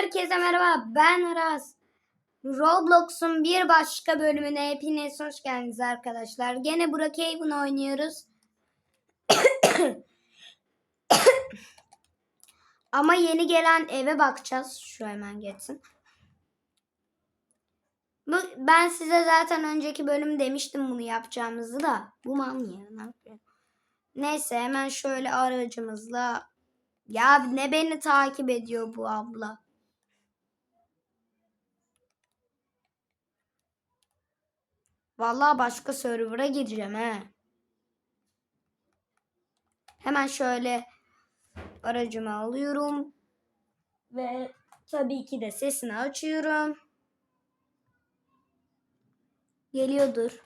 Herkese merhaba ben Aras. Roblox'un bir başka bölümüne hepiniz hoş geldiniz arkadaşlar. Gene Brookhaven oynuyoruz. Ama yeni gelen eve bakacağız. Şu hemen geçsin. Bu, ben size zaten önceki bölüm demiştim bunu yapacağımızı da. Bu mal ya ne? Neyse hemen şöyle aracımızla. Ya ne beni takip ediyor bu abla. Vallahi başka server'a gireceğim he. Hemen şöyle aracımı alıyorum. Ve tabii ki de sesini açıyorum. Geliyordur.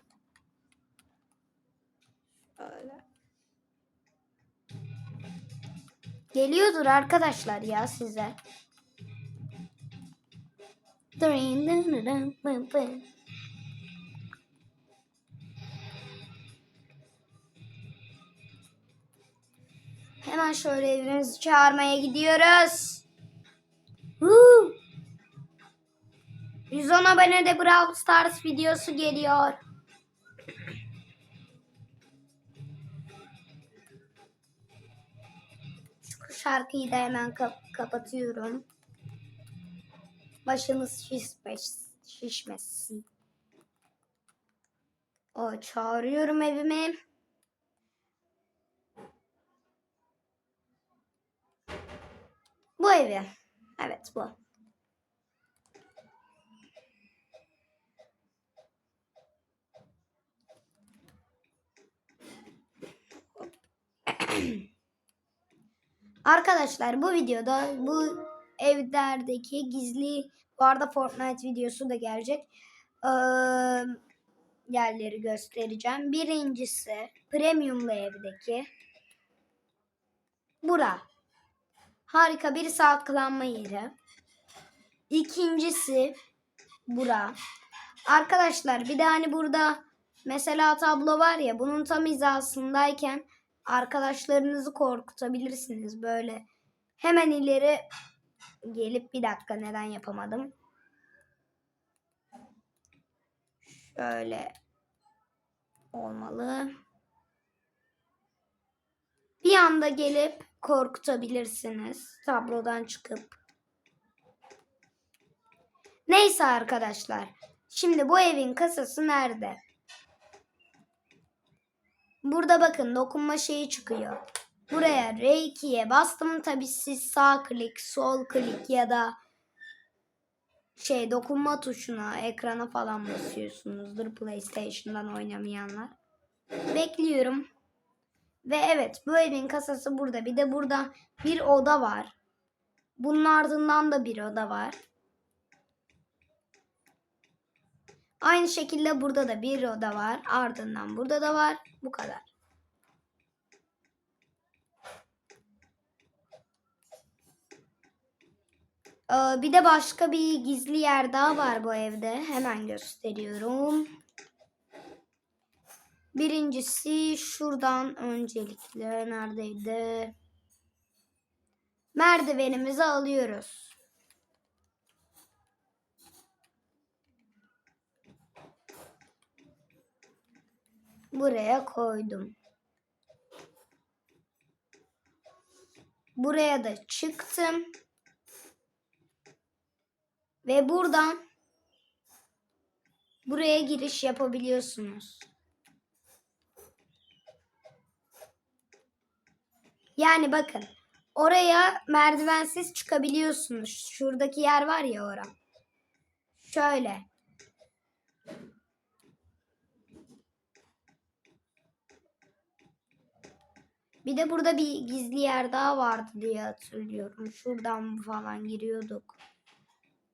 Şöyle. Geliyordur arkadaşlar ya size. Hemen şöyle evimizi çağırmaya gidiyoruz. Woo! 110 abonede Brawl Stars videosu geliyor. Şu şarkıyı da hemen kap- kapatıyorum. Başımız şişmez, şişmesin. O çağırıyorum evime. Bu evi. Evet bu. Arkadaşlar bu videoda bu evlerdeki gizli bu arada Fortnite videosu da gelecek. Ee, yerleri göstereceğim. Birincisi premiumlu evdeki bura. Harika bir saklanma yeri. İkincisi bura. Arkadaşlar bir de hani burada mesela tablo var ya bunun tam hizasındayken arkadaşlarınızı korkutabilirsiniz böyle. Hemen ileri gelip bir dakika neden yapamadım. Şöyle olmalı. Bir anda gelip korkutabilirsiniz tablodan çıkıp. Neyse arkadaşlar. Şimdi bu evin kasası nerede? Burada bakın dokunma şeyi çıkıyor. Buraya R2'ye bastım. Tabi siz sağ klik, sol klik ya da şey dokunma tuşuna, ekrana falan basıyorsunuzdur PlayStation'dan oynamayanlar. Bekliyorum. Ve evet bu evin kasası burada. Bir de burada bir oda var. Bunun ardından da bir oda var. Aynı şekilde burada da bir oda var. Ardından burada da var. Bu kadar. Ee, bir de başka bir gizli yer daha var bu evde. Hemen gösteriyorum. Birincisi şuradan öncelikle neredeydi? Merdivenimizi alıyoruz. Buraya koydum. Buraya da çıktım. Ve buradan buraya giriş yapabiliyorsunuz. Yani bakın oraya merdivensiz çıkabiliyorsunuz. Şuradaki yer var ya ora. Şöyle. Bir de burada bir gizli yer daha vardı diye hatırlıyorum. Şuradan falan giriyorduk.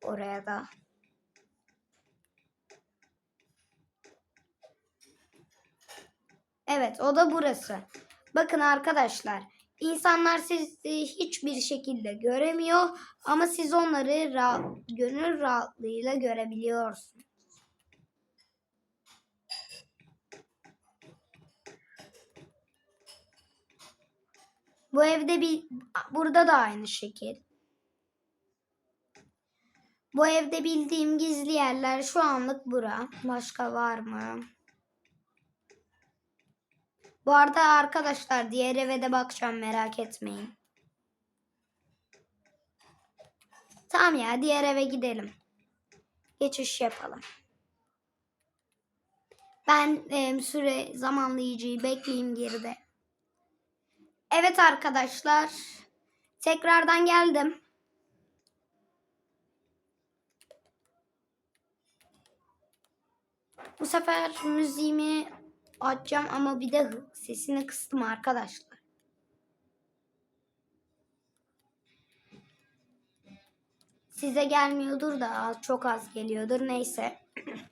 Oraya da. Evet o da burası. Bakın arkadaşlar. İnsanlar sizi hiçbir şekilde göremiyor ama siz onları rahat, gönül rahatlığıyla görebiliyorsunuz. Bu evde bir burada da aynı şekil. Bu evde bildiğim gizli yerler şu anlık bura. Başka var mı? Bu arada arkadaşlar diğer eve de bakacağım merak etmeyin. Tamam ya diğer eve gidelim. Geçiş yapalım. Ben em, süre zamanlayıcıyı bekleyeyim geride. Evet arkadaşlar. Tekrardan geldim. Bu sefer müziğimi açacağım ama bir de sesini kıstım arkadaşlar. Size gelmiyordur da çok az geliyordur neyse.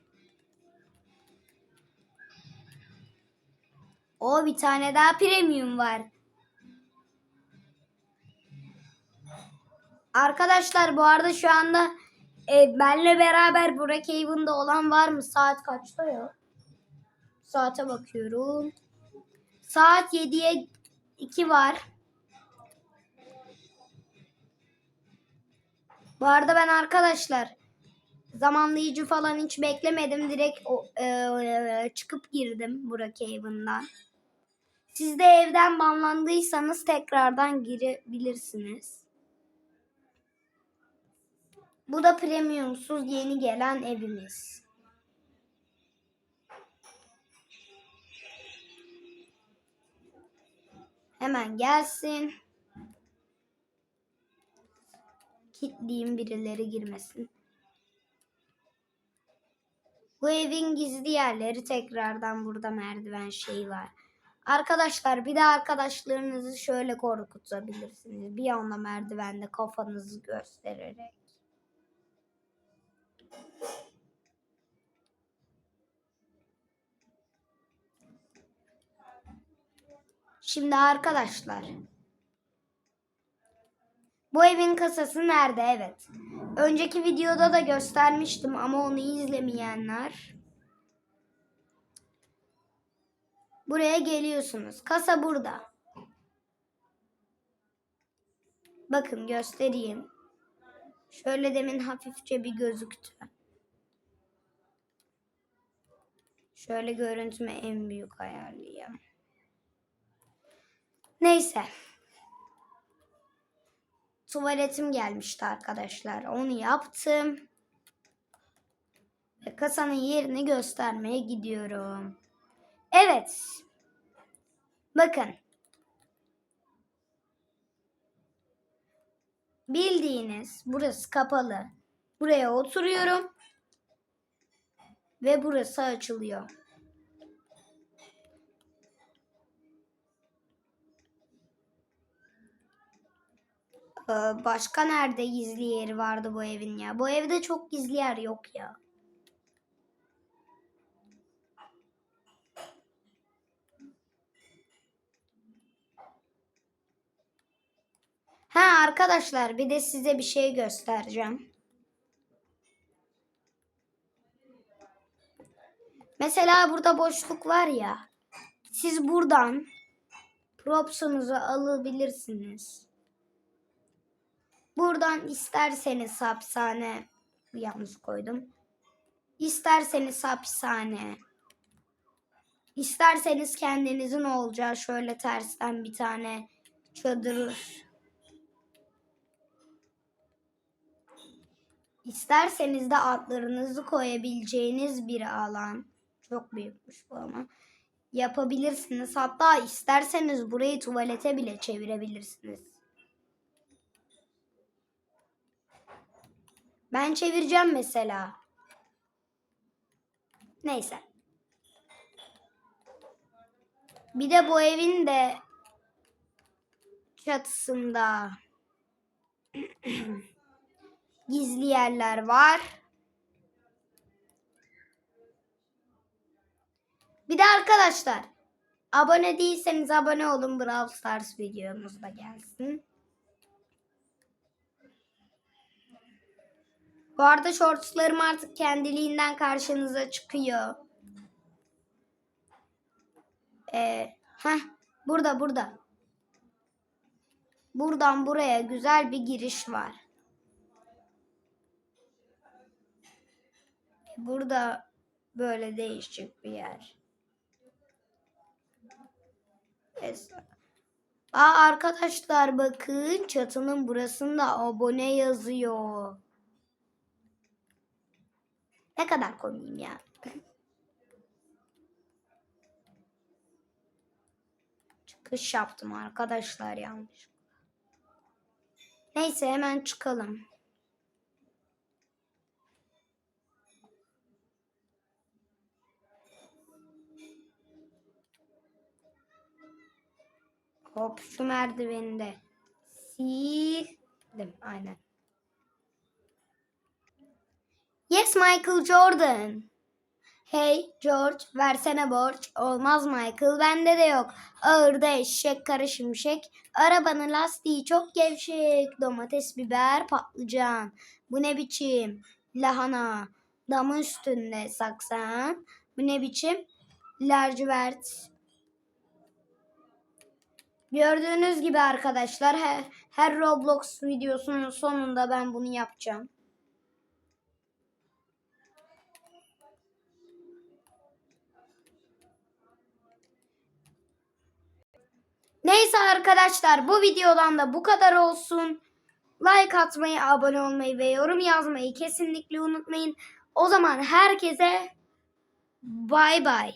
O bir tane daha premium var. Arkadaşlar bu arada şu anda e, benle beraber Burak Haven'da olan var mı? Saat kaçta ya? Saate bakıyorum. Saat 7'ye 2 var. Bu arada ben arkadaşlar zamanlayıcı falan hiç beklemedim. Direkt o, e, çıkıp girdim Burak Haven'dan. Siz de evden banlandıysanız tekrardan girebilirsiniz. Bu da premiumsuz yeni gelen evimiz. Hemen gelsin. Kitleyeyim birileri girmesin. Bu evin gizli yerleri tekrardan burada merdiven şeyi var. Arkadaşlar bir de arkadaşlarınızı şöyle korkutabilirsiniz. Bir anda merdivende kafanızı göstererek. Şimdi arkadaşlar. Bu evin kasası nerede? Evet. Önceki videoda da göstermiştim ama onu izlemeyenler. Buraya geliyorsunuz. Kasa burada. Bakın göstereyim. Şöyle demin hafifçe bir gözüktü. Şöyle görüntümü en büyük ayarlayayım. Neyse. Tuvaletim gelmişti arkadaşlar. Onu yaptım. Ve kasanın yerini göstermeye gidiyorum. Evet. Bakın. Bildiğiniz burası kapalı. Buraya oturuyorum. Ve burası açılıyor. Başka nerede gizli yeri vardı bu evin ya? Bu evde çok gizli yer yok ya. Ha arkadaşlar bir de size bir şey göstereceğim. Mesela burada boşluk var ya. Siz buradan propsunuzu alabilirsiniz. Buradan isterseniz hapishane yanlış koydum. İsterseniz hapishane. İsterseniz kendinizin olacağı şöyle tersten bir tane çadır. İsterseniz de atlarınızı koyabileceğiniz bir alan. Çok büyükmüş bu ama. Yapabilirsiniz. Hatta isterseniz burayı tuvalete bile çevirebilirsiniz. Ben çevireceğim mesela. Neyse. Bir de bu evin de çatısında gizli yerler var. Bir de arkadaşlar abone değilseniz abone olun Brawl Stars videomuz da gelsin. Bu arada shortslarım artık kendiliğinden karşınıza çıkıyor. Ee, heh, burada burada. Buradan buraya güzel bir giriş var. Burada böyle değişik bir yer. Aa, arkadaşlar bakın çatının burasında abone yazıyor. Ne kadar komiyim ya. Çıkış yaptım arkadaşlar yanlış. Neyse hemen çıkalım. Hop şu merdiveni de sildim. Aynen. Yes Michael Jordan. Hey George versene borç. Olmaz Michael bende de yok. Ağırda eşek kara şimşek. Arabanın lastiği çok gevşek. Domates biber patlıcan. Bu ne biçim? Lahana. Damın üstünde saksan. Bu ne biçim? Lacivert. Gördüğünüz gibi arkadaşlar her, her Roblox videosunun sonunda ben bunu yapacağım. Neyse arkadaşlar bu videodan da bu kadar olsun. Like atmayı, abone olmayı ve yorum yazmayı kesinlikle unutmayın. O zaman herkese bay bay.